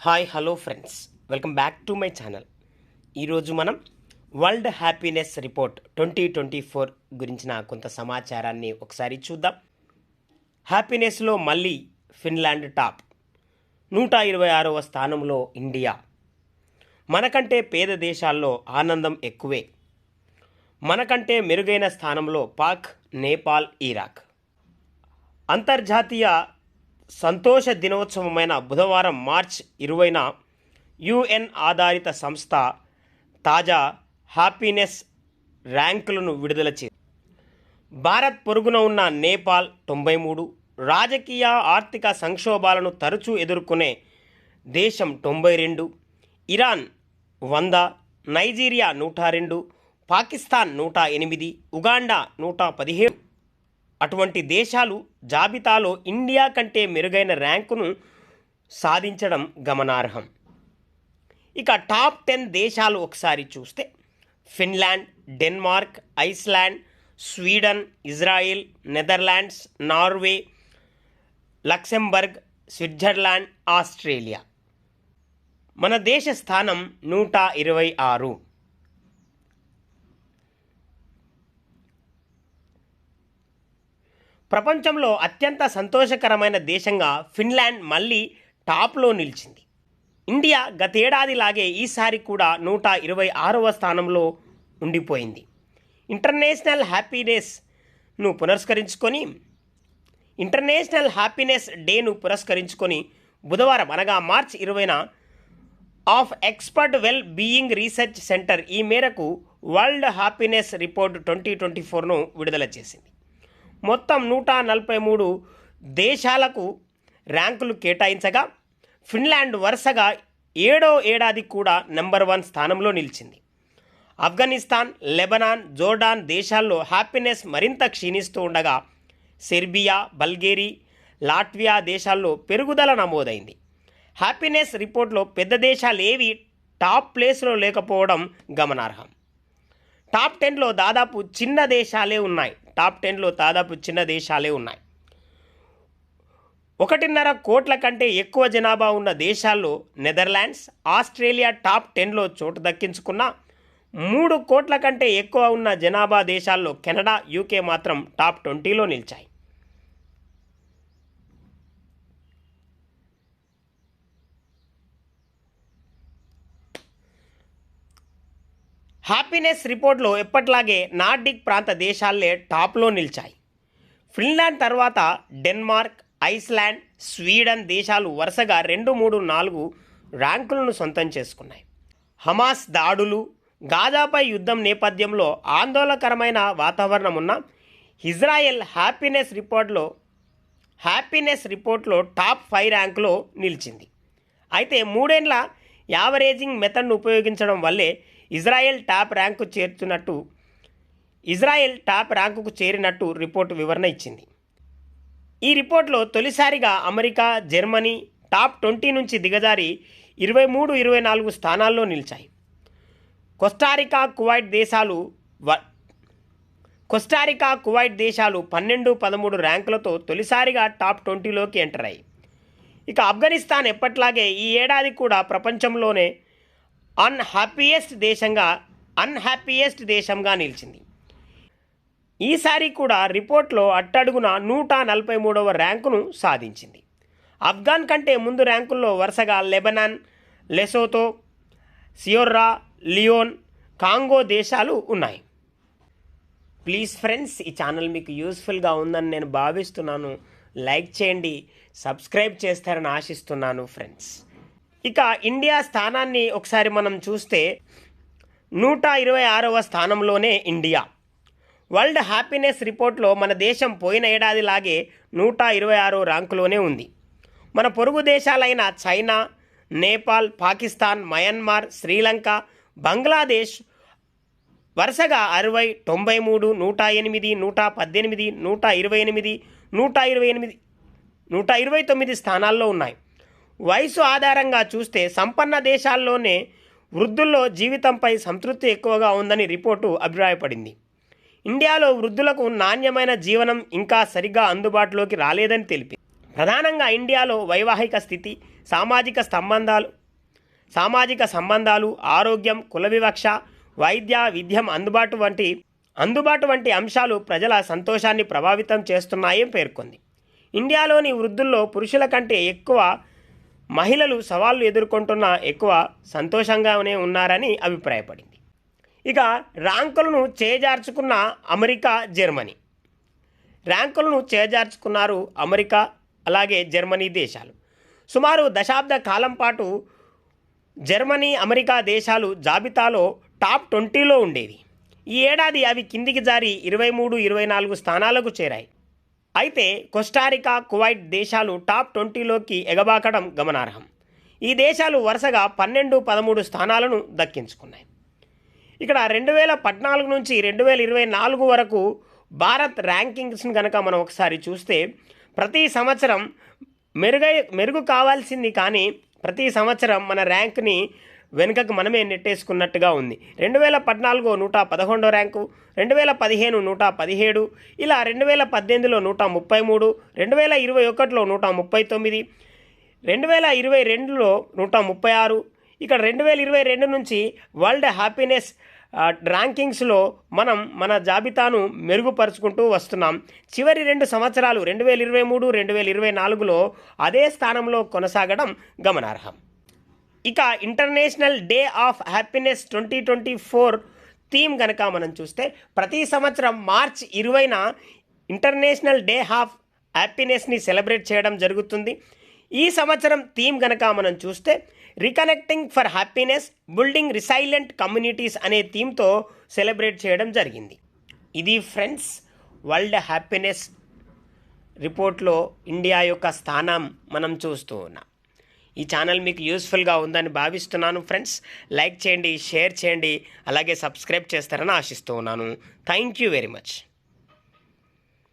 Hi hello friends. Welcome back to my channel. ఈరోజు మనం world happiness report twenty twenty four గురించిన కొంత సమాచారాన్ని ఒకసారి చూద్దాం. హ్యాపీనెస్లో మళ్ళీ ఫిన్లాండ్ టాప్. నూట ఇరవై ఆరవ స్థానంలో ఇండియా. మనకంటే పేద దేశాల్లో ఆనందం ఎక్కువే. మనకంటే మెరుగైన స్థానంలో పాక్ నేపాల్ ఇరాక్. అంతర్జాతీయ సంతోష దినోత్సవమైన బుధవారం మార్చ్ ఇరవైన యుఎన్ ఆధారిత సంస్థ తాజా హ్యాపీనెస్ ర్యాంకులను విడుదల చేసింది. భారత్ పొరుగున ఉన్న నేపాల్ తొంభై మూడు రాజకీయ ఆర్థిక సంక్షోభాలను తరచూ ఎదుర్కొనే దేశం తొంభై రెండు ఇరాన్ వంద నైజీరియా నూట రెండు పాకిస్తాన్ నూట ఎనిమిది ఉగాండా నూట పదిహేడు అటువంటి దేశాలు జాబితాలో ఇండియా కంటే మెరుగైన ర్యాంకును సాధించడం గమనార్హం. ఇక టాప్ టెన్ దేశాలు ఒకసారి చూస్తే Finland Denmark Iceland Sweden Israel Netherlands Norway Luxembourg Switzerland Australia. మన దేశ స్థానం నూట ఇరవై ఆరు. ప్రపంచంలో అత్యంత సంతోషకరమైన దేశంగా ఫిన్లాండ్ మళ్ళీ టాప్లో నిలిచింది. ఇండియా గతేడాదిలాగే ఈసారి కూడా నూట ఇరవై ఆరవ స్థానంలో ఉండిపోయింది. ఇంటర్నేషనల్ హ్యాపీనెస్ను పురస్కరించుకొని ఇంటర్నేషనల్ హ్యాపీనెస్ డేను పురస్కరించుకొని బుధవారం అనగా మార్చ్ ఇరవైన of expert well being research center ఈ మేరకు world happiness report twenty twenty ఫోర్ను విడుదల చేసింది. మొత్తం నూట నలభై మూడు దేశాలకు ర్యాంకులు కేటాయించగా ఫిన్లాండ్ వరుసగా ఏడో ఏడాది కూడా నెంబర్ వన్ స్థానంలో నిలిచింది. ఆఫ్ఘనిస్తాన్ లెబనాన్ జోర్డాన్ దేశాల్లో హ్యాపీనెస్ మరింత క్షీణిస్తూ ఉండగా సెర్బియా బల్గేరీ లాట్వియా దేశాల్లో పెరుగుదల నమోదైంది. హ్యాపీనెస్ రిపోర్ట్లో పెద్ద దేశాలు ఏవి టాప్ ప్లేస్లో లేకపోవడం గమనార్హం. టాప్ టెన్లో దాదాపు చిన్న దేశాలే ఉన్నాయి. టాప్ టెన్లో దాదాపు చిన్న దేశాలే ఉన్నాయి. ఒకటిన్నర కోట్ల కంటే ఎక్కువ జనాభా ఉన్న దేశాల్లో నెదర్లాండ్స్ ఆస్ట్రేలియా టాప్ టెన్లో చోటు దక్కించుకున్న మూడు కోట్ల కంటే ఎక్కువ ఉన్న జనాభా దేశాల్లో కెనడా యూకే మాత్రం టాప్ ట్వంటీలో నిలిచాయి. హ్యాపీనెస్ రిపోర్ట్లో ఎప్పట్లాగే నార్డిక్ ప్రాంత దేశాలే టాప్లో నిలిచాయి. ఫిన్లాండ్ తర్వాత డెన్మార్క్ ఐస్లాండ్ స్వీడన్ దేశాలు వరుసగా రెండు మూడు నాలుగు ర్యాంకులను సొంతం చేసుకున్నాయి. హమాస్ దాడులు గాజాపై యుద్ధం నేపథ్యంలో ఆందోళనకరమైన వాతావరణం ఉన్న ఇజ్రాయెల్ హ్యాపీనెస్ రిపోర్ట్లో హ్యాపీనెస్ రిపోర్ట్లో టాప్ ఫైవ్ ర్యాంకులో నిలిచింది. అయితే మూడేండ్ల యావరేజింగ్ మెథడ్ను ఉపయోగించడం వల్లే ఇజ్రాయెల్ టాప్ ర్యాంకు చేరుతున్నట్టు ఇజ్రాయెల్ టాప్ ర్యాంకుకు చేరినట్టు రిపోర్టు వివరణ ఇచ్చింది. ఈ రిపోర్ట్లో తొలిసారిగా అమెరికా జర్మనీ టాప్ ట్వంటీ నుంచి దిగజారి ఇరవై మూడు ఇరవై నాలుగు స్థానాల్లో నిలిచాయి. కొస్టారికా కువైట్ దేశాలు వ కొస్టారికా కువైట్ దేశాలు పన్నెండు పదమూడు ర్యాంకులతో తొలిసారిగా టాప్ ట్వంటీలోకి ఎంటర్ అయ్యాయి. ఇక ఆఫ్ఘనిస్తాన్ ఎప్పట్లాగే ఈ ఏడాది కూడా ప్రపంచంలోనే అన్హ్యాపీయెస్ట్ దేశంగా అన్హ్యాపీయెస్ట్ దేశంగా నిలిచింది. ఈసారి కూడా రిపోర్ట్లో అట్టడుగున నూట నలభై మూడవ ర్యాంకును సాధించింది. ఆఫ్ఘాన్ కంటే ముందు ర్యాంకుల్లో వరుసగా Lebanon Lesotho Sierra Leone Congo దేశాలు ఉన్నాయి. ప్లీజ్ ఫ్రెండ్స్ ఈ ఛానల్ మీకు యూస్ఫుల్గా ఉందని నేను భావిస్తున్నాను. లైక్ చేయండి సబ్స్క్రైబ్ చేస్తారని ఆశిస్తున్నాను ఫ్రెండ్స్. ఇక ఇండియా స్థానాన్ని ఒకసారి మనం చూస్తే నూట ఇరవై ఆరవ స్థానంలోనే ఇండియా. వరల్డ్ హ్యాపీనెస్ రిపోర్ట్లో మన దేశం పోయిన ఏడాదిలాగే నూట ఇరవై ఆరో ర్యాంకులోనే ఉంది. మన పొరుగు దేశాలైన చైనా నేపాల్ పాకిస్తాన్ మయన్మార్ శ్రీలంక బంగ్లాదేశ్ వరుసగా అరవై తొంభై మూడు నూట ఎనిమిది నూట పద్దెనిమిది నూట ఇరవై ఎనిమిది నూట ఇరవై ఎనిమిది నూట ఇరవై తొమ్మిది స్థానాల్లో ఉన్నాయి. వయసు ఆధారంగా చూస్తే సంపన్న దేశాల్లోనే వృద్ధుల్లో జీవితంపై సంతృప్తి ఎక్కువగా ఉందని రిపోర్టు అభిప్రాయపడింది. ఇండియాలో వృద్ధులకు నాణ్యమైన జీవనం ఇంకా సరిగ్గా అందుబాటులోకి రాలేదని తెలిపి ప్రధానంగా ఇండియాలో వైవాహిక స్థితి సామాజిక సంబంధాలు సామాజిక సంబంధాలు ఆరోగ్యం కుల వివక్ష వైద్య విద్యం అందుబాటు వంటి అందుబాటు వంటి అంశాలు ప్రజల సంతోషాన్ని ప్రభావితం చేస్తున్నాయని పేర్కొంది. ఇండియాలోని వృద్ధుల్లో పురుషుల కంటే ఎక్కువ మహిళలు సవాళ్ళు ఎదుర్కొంటున్న ఎక్కువ సంతోషంగానే ఉన్నారని అభిప్రాయపడింది. ఇక ర్యాంకులను చేజార్చుకున్న అమెరికా జర్మనీ. ర్యాంకులను చేజార్చుకున్నారు అమెరికా అలాగే జర్మనీ దేశాలు. సుమారు దశాబ్ద కాలం పాటు జర్మనీ అమెరికా దేశాలు జాబితాలో టాప్ ట్వంటీలో ఉండేవి. ఈ ఏడాది అవి కిందికి జారి ఇరవై మూడు ఇరవై నాలుగు స్థానాలకు చేరాయి. అయితే కొస్టారికా కువైట్ దేశాలు టాప్ ట్వంటీలోకి ఎగబాకడం గమనార్హం. ఈ దేశాలు వరుసగా పన్నెండు పదమూడు స్థానాలను దక్కించుకున్నాయి. ఇక్కడ రెండు వేల పద్నాలుగు నుంచి రెండు వేల ఇరవై నాలుగు వరకు భారత్ ర్యాంకింగ్స్ని కనుక మనం ఒకసారి చూస్తే ప్రతి సంవత్సరం మెరుగై మెరుగు కావాల్సింది కానీ ప్రతి సంవత్సరం మన ర్యాంక్ని వెనుకకు మనమే నెట్టేసుకున్నట్టుగా ఉంది. రెండు వేల పద్నాలుగు నూట పదకొండో ర్యాంకు రెండు వేల పదిహేను నూట పదిహేడు ఇలా రెండు వేల పద్దెనిమిదిలో నూట ముప్పై మూడు రెండు వేల ఇరవై ఒకటిలో నూట ముప్పై తొమ్మిది రెండు వేల ఇరవై రెండులో నూట ముప్పై ఆరు ఇక్కడ రెండు వేల ఇరవై రెండు నుంచి వరల్డ్ హ్యాపీనెస్ ర్యాంకింగ్స్లో మనం మన జాబితాను మెరుగుపరుచుకుంటూ వస్తున్నాం. చివరి రెండు సంవత్సరాలు రెండు వేల ఇరవై మూడు రెండు వేల ఇరవై నాలుగులో అదే స్థానంలో కొనసాగడం గమనార్హం. ఇక international day of happiness twenty twenty four theme కనుక మనం చూస్తే ప్రతి సంవత్సరం మార్చ్ ఇరవైన ఇంటర్నేషనల్ డే ఆఫ్ హ్యాపీనెస్ని సెలబ్రేట్ చేయడం జరుగుతుంది. ఈ సంవత్సరం థీమ్ కనుక మనం చూస్తే reconnecting for happiness building resilient communities అనే థీమ్తో సెలబ్రేట్ చేయడం జరిగింది. ఇది ఫ్రెండ్స్ వరల్డ్ హ్యాపీనెస్ రిపోర్ట్లో ఇండియా యొక్క స్థానం మనం చూస్తూ ఉన్నాం. ఈ ఛానల్ మీకు యూస్ఫుల్గా ఉందని భావిస్తున్నాను ఫ్రెండ్స్. లైక్ చేయండి షేర్ చేయండి అలాగే సబ్స్క్రైబ్ చేస్తారని ఆశిస్తూ ఉన్నాను. Thank you very much.